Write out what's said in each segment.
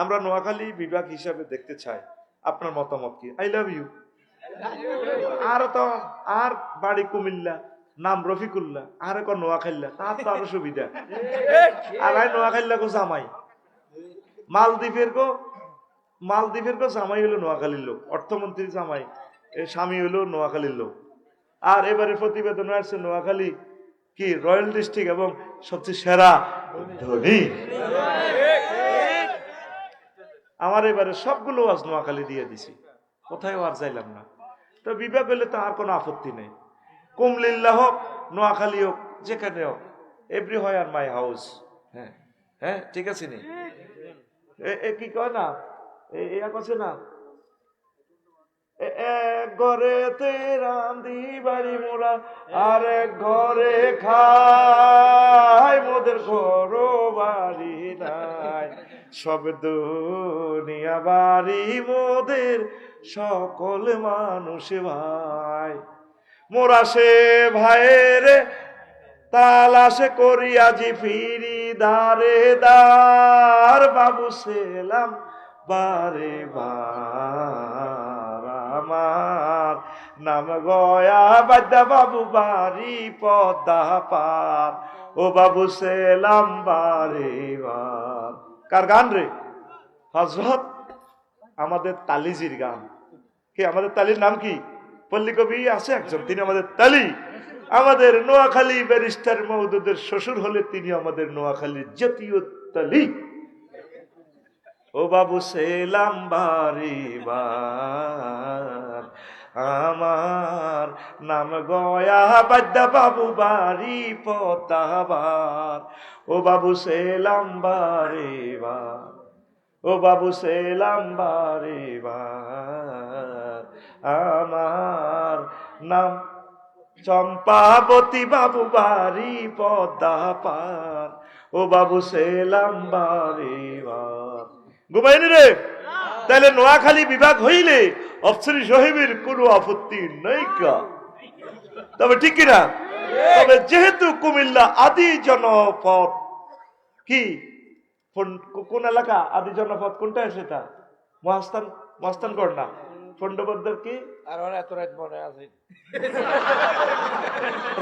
আমরা নোয়াখালী বিভাগ হিসাবে দেখতে চাই। আপনার মতামত কি? আই লাভ ইউ আর তো আর বাড়ি কুমিল্লা, নাম রফিকুল্লাহ, আর এক নোয়াখাল্লা, তার তো আরও সুবিধা। আর আই নোয়াখাল্লা কো জামাই। মালদ্বীপের গো মালদ্বীপের গো জামাই হলো নোয়াখালীর লোক, অর্থমন্ত্রী জামাই স্বামী হলো নোয়াখালীর লোক। আর এবারে প্রতিবেদন আসছে নোয়াখালী, কি, রয়্যাল ডিস্ট্রিক্ট এবং সবচেয়ে সেরা ধনী। আমার এবারে সবগুলো আজ নোয়াখালী দিয়ে দিছি। কোথায় আর চাইলাম না। তো বিভাগ হলে তো আর কোনো আপত্তি নেই। কুমলিল্লা হোক, নোয়াখালী হোক, যেখানে হোক, এভরি হয় আর মাই হাউস। হ্যাঁ হ্যাঁ ঠিক আছে নি? এ- কি কয় না? এ- এয়া কছে না? এক ঘরেতে রান্ধি বাড়ি মোরা আর এক ঘরে খাই মোদের ঘর। নাই সব দুনিয়া বাড়ি মোদের সকল মানুষ ভাই। মোরা সে ভাইয়ের তালাশে করি আজি ফিরি দারে দার বাবু সেলাম বারে বার। আমার নাম গয়া বাদ্যা বাবু বাড়ি পদ্মা পার। ও বাবু সেলাম বারে বার। কার গান রে? হজরত আমাদের তালিজির গান। কি, আমাদের তালির নাম কি? পল্লী কবি আছে একজন, তিনি আমাদের তালি। আমাদের নোয়াখালী ব্যারিস্টার মহদুদের শ্বশুর হলে তিনি আমাদের নোয়াখালীর জাতীয় তালি। ও বাবু সেলাম বার আমার নাম গয়া বাদ্যা বাবু বাড়ি পতাবার। ও বাবু সেলাম বারে বার, ও বাবু সেলাম বারে বার। আমার নাম চম্পাবতী বাবু বাড়ি পদ্মা পার ও বাবু সেলাম বারে বার। ঘুমাইনি রে তাহলে নোয়াখালী বিভাগ হইলে অফসরি সাহেবের কোনো আপত্তি নাই কা। তবে ঠিক কিনা? তবে যেহেতু কুমিল্লা আদি জনপদ কি? কোন এলাকা? আদি জনপদ কোনটা সেটা মহাস্থান মহাস্থানগড় না? ফন্ডবদ্দার কি? আর এত রাত মনে আছে।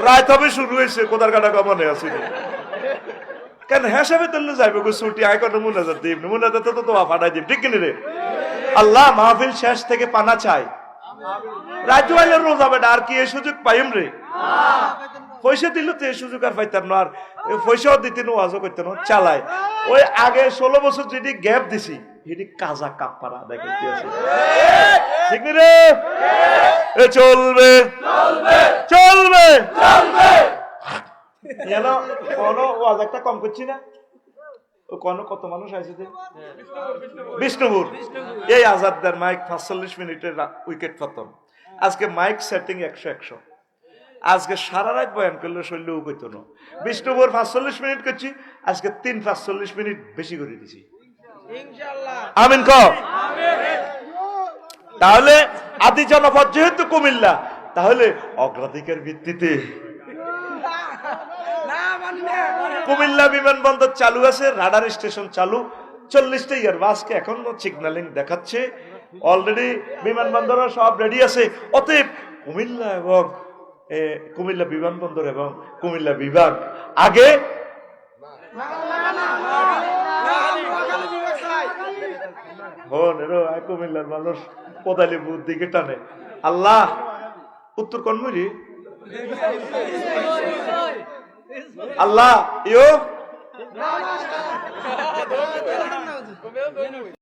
রায় তবে শুরু হয়েছে কোদার কাটা মনে আসেনি কেন হিসাবে তুললে যাইবে গো ছুটি আয় কোনো মুনাজাত দিম মুনাজাত তো ফাটাই ঠিক কিনে রে? আল্লাহ মাহফিল শেষ থেকে পানা চাই রাজু আইলের রোজা বেটা আর কি এই সুযোগ পাইম রে? পয়সা দিল তো এই সুযোগ আর পাইতাম না আর পয়সাও দিতে নো আজও করতে না চালায়। ওই আগে ষোলো বছর যেটি গ্যাপ দিছি সেটি কাজা কাপ পারা দেখে কি আছে ঠিক রে? এ চলবে। চলবে। যেন কোনো ওয়াজ একটা কম করছি না? ও কোন কত মানুষ আছে যে? বিষ্ণুপুর এই আজাদদার মাইক পাঁচচল্লিশ মিনিটের উইকেট পতন আজকে মাইক সেটিং একশো একশো। আজকে সারা রাত বয়ান করলে শৈল্য কইতো না। বিষ্ণুপুর পাঁচচল্লিশ মিনিট করছি আজকে তিন পাঁচচল্লিশ মিনিট বেশি করে দিছি। আমিন ক তাহলে আদি জনপদ যেহেতু কুমিল্লা তাহলে অগ্রাধিকার ভিত্তিতে কুমিল্লা বিমানবন্দর চালু আছে, রাডার স্টেশন চালু। চল্লিশটা ইয়ার বাসকে এখন সিগন্যালিং দেখাচ্ছে। অলরেডি বিমানবন্দরও সব রেডি আছে। অতএব কুমিল্লা এবং কুমিল্লা বিমানবন্দর এবং কুমিল্লা বিভাগ, আগে কুমিল্লার মানুষ বুধ দিকে টানে আল্লাহ, উত্তর কনমুরি আল্লাহ ইয়ো?